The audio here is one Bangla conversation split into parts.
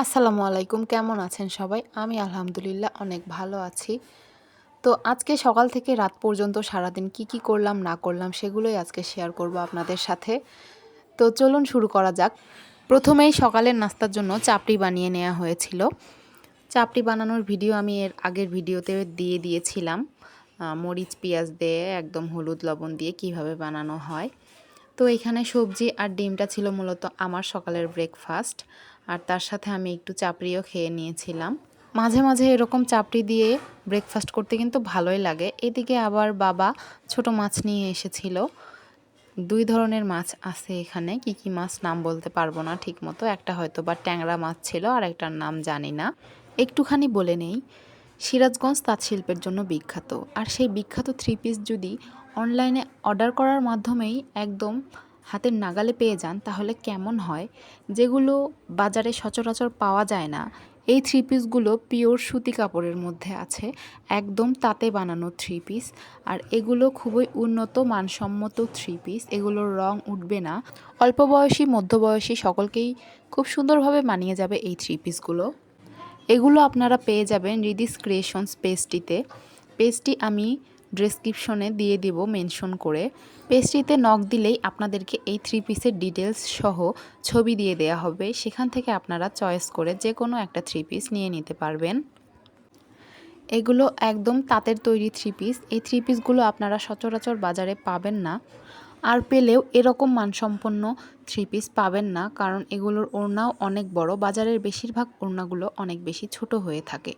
আসসালামু আলাইকুম, কেমন আছেন সবাই? আমি আলহামদুলিল্লাহ অনেক ভালো আছি। তো আজকে সকাল থেকে রাত পর্যন্ত সারাদিন কি কি করলাম, না করলাম সেগুলোই আজকে শেয়ার করব আপনাদের সাথে। তো চলুন শুরু করা যাক। প্রথমেই সকালের নাস্তার জন্য চাপড়ি বানিয়ে নেওয়া হয়েছিল। চাপড়ি বানানোর ভিডিও আমি এর আগের ভিডিওতে দিয়ে দিয়েছিলাম। মরিচ, পেঁয়াজ দিয়ে, একদম হলুদ, লবণ দিয়ে কীভাবে বানানো হয়। তো এখানে সবজি আর ডিমটা ছিল মূলত আমার সকালের ব্রেকফাস্ট আর তার সাথে আমি একটু চাপড়িও খেয়ে নিয়েছিলাম। মাঝে মাঝে এরকম চাপড়ি দিয়ে ব্রেকফাস্ট করতে কিন্তু ভালোই লাগে। এদিকে আবার বাবা ছোট মাছ নিয়ে এসেছিল। দুই ধরনের মাছ আছে এখানে, কি কি মাছ নাম বলতে পারব না ঠিক মতো একটা হয়তো বা ট্যাংরা মাছ ছিল, আর একটার নাম জানি না। একটুখানি বলে নেই, সিরাজগঞ্জ তাঁত শিল্পের জন্য বিখ্যাত। আর সেই বিখ্যাত থ্রি পিস যদি অনলাইনে অর্ডার করার মাধ্যমেই একদম হাতের নাগালে পেয়ে যান, তাহলে কেমন হয়? যেগুলো বাজারে সচরাচর পাওয়া যায় না, এই থ্রি পিসগুলো পিওর সুতি কাপড়ের মধ্যে আছে, একদম তাতে বানানো থ্রি পিস আর এগুলো খুবই উন্নত মানসম্মত থ্রি পিস এগুলোর রং উঠবে না। অল্প বয়সী মধ্যবয়সী সকলকেই খুব সুন্দরভাবে মানিয়ে যাবে এই থ্রি পিসগুলো এগুলো আপনারা পেয়ে যাবেন রিদিস ক্রিয়েশনস পেজটিতে। পেজটি আমি ডেসক্রিপশনে দিয়ে দিব মেনশন করে। পেজটিতে নক দিলেই আপনাদেরকে এই থ্রি পিসের ডিটেলস সহ ছবি দিয়ে দেয়া হবে। সেখান থেকে আপনারা চয়েস করে যে কোনো একটা থ্রি পিস নিয়ে নিতে পারবেন। এগুলো একদম তাঁতের তৈরি থ্রি পিস এই থ্রি পিসগুলো আপনারা সচরাচর বাজারে পাবেন না। আর পেলেও এরকম মানসম্পন্ন থ্রি পিস পাবেন না, কারণ এগুলোর ওড়নাও অনেক বড়। বাজারের বেশিরভাগ ওড়নাগুলো অনেক বেশি ছোট হয়ে থাকে।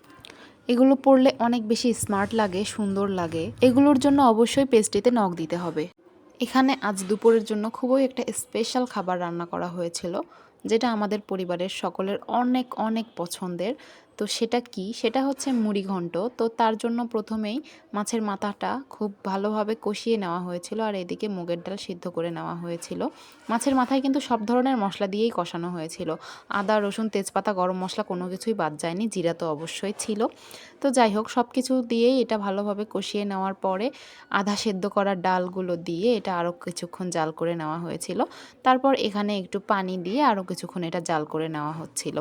এগুলো পরলে অনেক বেশি স্মার্ট লাগে, সুন্দর লাগে। এগুলোর জন্য অবশ্যই পেস্ট্রিতে নখ দিতে হবে। এখানে আজ দুপুরের জন্য খুবই একটা স্পেশাল খাবার রান্না করা হয়েছিল। যেটা আমাদের পরিবারের সকলের অনেক অনেক পছন্দের। তো সেটা কি? সেটা হচ্ছে মুড়ি ঘন্ট। তো তার জন্য প্রথমেই মাছের মাথাটা খুব ভালোভাবে কষিয়ে নেওয়া হয়েছিল আর এদিকে মুগের ডাল সিদ্ধ করে নেওয়া হয়েছিল। মাছের মাথায় কিন্তু সব ধরনের মশলা দিয়েই কষানো হয়েছিল। আদা, রসুন, তেজপাতা, গরম মশলা কোনো কিছুই বাদ যায়নি, জিরা তো অবশ্যই ছিল। তো যাই হোক সব কিছু দিয়েই এটা ভালোভাবে কষিয়ে নেওয়ার পরে আধা সেদ্ধ করা ডালগুলো দিয়ে এটা আরও কিছুক্ষণ জাল করে নেওয়া হয়েছিল। তারপর এখানে একটু পানি দিয়ে আরও কিছুক্ষণ এটা জাল করে নেওয়া হচ্ছিল।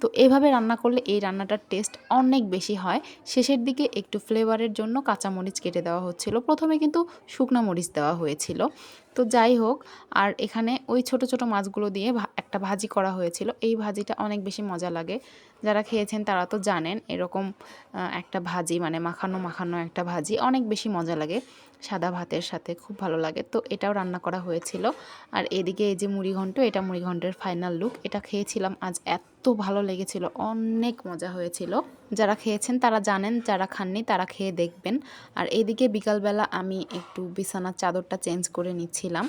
তো এভাবে রান্না করলে এই রান্নাটার টেস্ট অনেক বেশি হয়। শেষের দিকে একটু ফ্লেভারের জন্য কাঁচামরিচ কেটে দেওয়া হচ্ছিল। প্রথমে কিন্তু শুকনো মরিচ দেওয়া হয়েছিল। তো যাই হোক, আর এখানে ওই ছোট ছোট মাছগুলো দিয়ে একটা ভাজি করা হয়েছিল। এই ভাজিটা অনেক বেশি মজা লাগে। যারা খেয়েছেন তারা তো জানেন, এরকম একটা ভাজি মানে মাখানো মাখানো একটা ভাজি অনেক বেশি মজা লাগে। সাদা ভাতের সাথে খুব ভালো লাগে। তো এটাও রান্না করা হয়েছিল। আর এদিকে এই যে মুড়িঘণ্ট, এটা মুড়িঘণ্টের ফাইনাল লুক এটা খেয়েছিলাম আজ এত ভালো লেগেছিল, অনেক মজা হয়েছিল। যারা খেয়েছেন তারা জানেন, যারা খাননি তারা খেয়ে দেখবেন। আর এদিকে বিকালবেলা আমি একটু বিছানার চাদরটা চেঞ্জ করে নিচ্ছিলাম।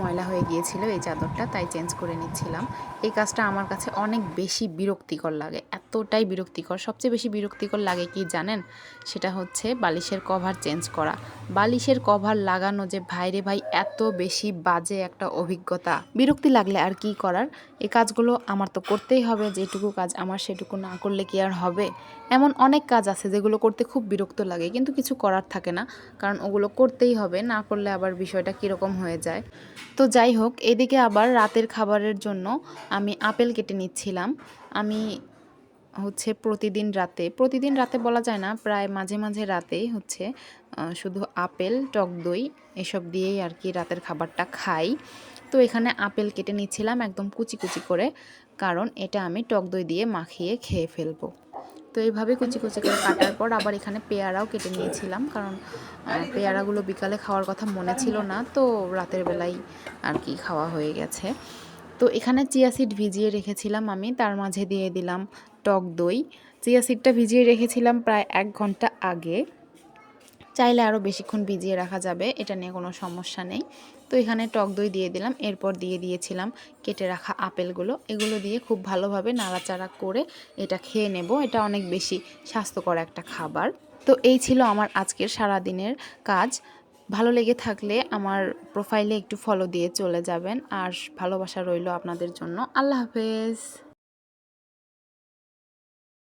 ময়লা হয়ে গিয়েছিল এই চাদরটা, তাই চেঞ্জ করে নিচ্ছিলাম। এই কাজটা আমার কাছে অনেক বেশি বিরক্তিকর লাগে। এতটাই বিরক্তিকর। সবচেয়ে বেশি বিরক্তিকর লাগে কি জানেন? সেটা হচ্ছে বালিশের কভার চেঞ্জ করা। বালিশের কভার লাগানো যে ভাইরে ভাই, এত বেশি বাজে একটা অভিজ্ঞতা। বিরক্তি লাগলে আর কি করার? এই কাজগুলো আমার তো করতেই হবে। যেটুকু কাজ আমার, সেটুকু না করলে কি আর হবে? এমন অনেক কাজ আছে যেগুলো করতে খুব বিরক্ত লাগে, কিন্তু কিছু করার থাকে না। কারণ ওগুলো করতেই হবে, না করলে আবার বিষয়টা কীরকম হয়ে যায়? তো যাই হোক এদিকে আবার রাতের খাবারের জন্য আমি আপেল কেটে নিচ্ছিলাম। আমি হচ্ছে প্রতিদিন রাতে প্রতিদিন রাতে বলা যায় না, প্রায় মাঝে মাঝে রাতেই হচ্ছে শুধু আপেল, টক দই এসব দিয়েই আর কি রাতের খাবারটা খাই। তো এখানে আপেল কেটে নিচ্ছিলাম একদম কুচি কুচি করে, কারণ এটা আমি টক দই দিয়ে মাখিয়ে খেয়ে ফেলব। তো এইভাবে কুচি কুচি করে কাটার পর আবার এখানে পেয়ারাও কেটে নিয়েছিলাম। কারণ পেয়ারাগুলো বিকালে খাওয়ার কথা মনে ছিল না, তো রাতের বেলায় আর কি খাওয়া হয়ে গেছে। তো এখানে চিয়া সিড ভিজিয়ে রেখেছিলাম আমি, তার মাঝে দিয়ে দিলাম টক দই। চিয়া সিডটা ভিজিয়ে রেখেছিলাম প্রায় এক ঘণ্টা আগে। চাইলে আরও বেশিক্ষণ ভিজিয়ে রাখা যাবে, এটা নিয়ে কোনো সমস্যা নেই। তো এখানে টক দই দিয়ে দিলাম, এরপর দিয়ে দিয়েছিলাম কেটে রাখা আপেলগুলো। এগুলো দিয়ে খুব ভালোভাবে নাড়াচাড়া করে এটা খেয়ে নেব। এটা অনেক বেশি স্বাস্থ্যকর একটা খাবার। তো এই ছিল আমার আজকের সারা দিনের কাজ। ভালো লেগে থাকলে আমার প্রোফাইলে একটু ফলো দিয়ে চলে যাবেন। আর ভালোবাসা রইল আপনাদের জন্য। আল্লাহ হাফেজ।